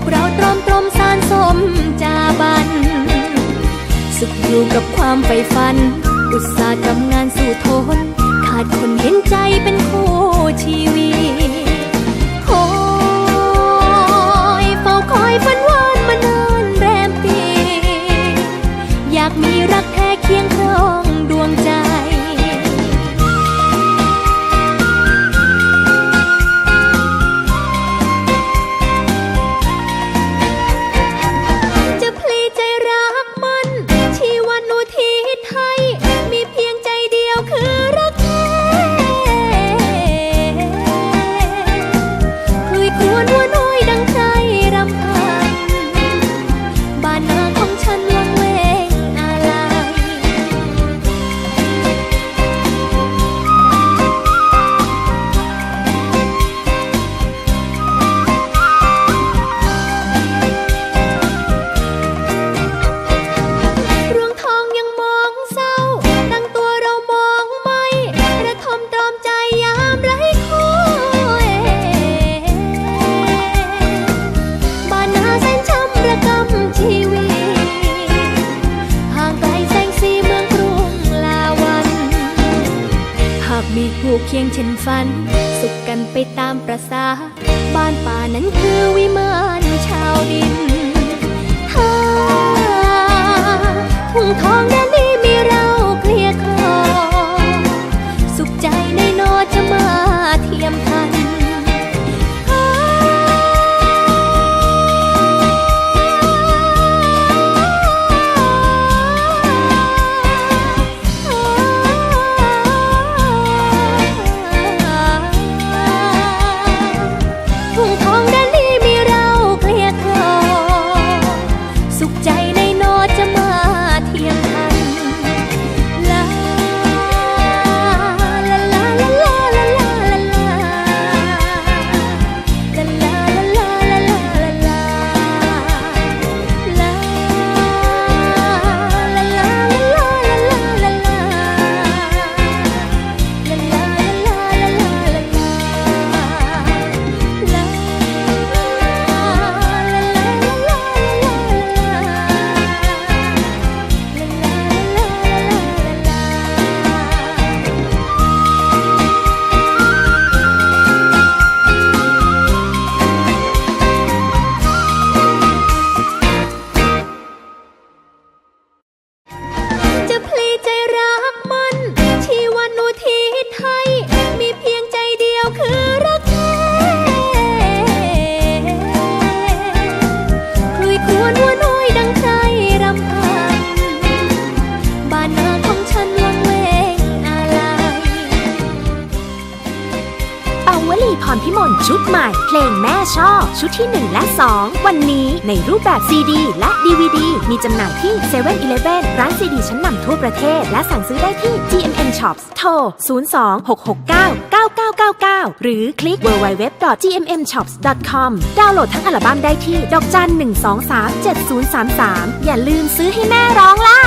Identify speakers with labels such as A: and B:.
A: กเราตรอมตรอมสารสมจาบัน สุขอยู่กับความใฝ่ฝัน อุตสาห์ทำงานสู่ทน ขาดคนเห็นใจเป็นคู่ชีวิต ยงเช่นฝัน สุขกันไปตามประสา บ้านป่านั้นคือวิมานชาวดิน
B: รพิมลชุดใหม่ เพลงแม่ชอบชุดที่ 1 และ 2 วันนี้ในรูปแบบซีดีและ DVD มีจำหน่ายที่7 e เ e ่ e อร้านซีดีชั้นนำทั่วประเทศ และสั่งซื้อได้ที่ GMM Shops โทร 02-669-9999 หรือคลิก www.gmmshops.com ดาวน์โหลดทั้งอัลบั้มได้ที่ ดอกจัน 123 7033 อย่าลืมซื้อให้แม่ร้องล่ะ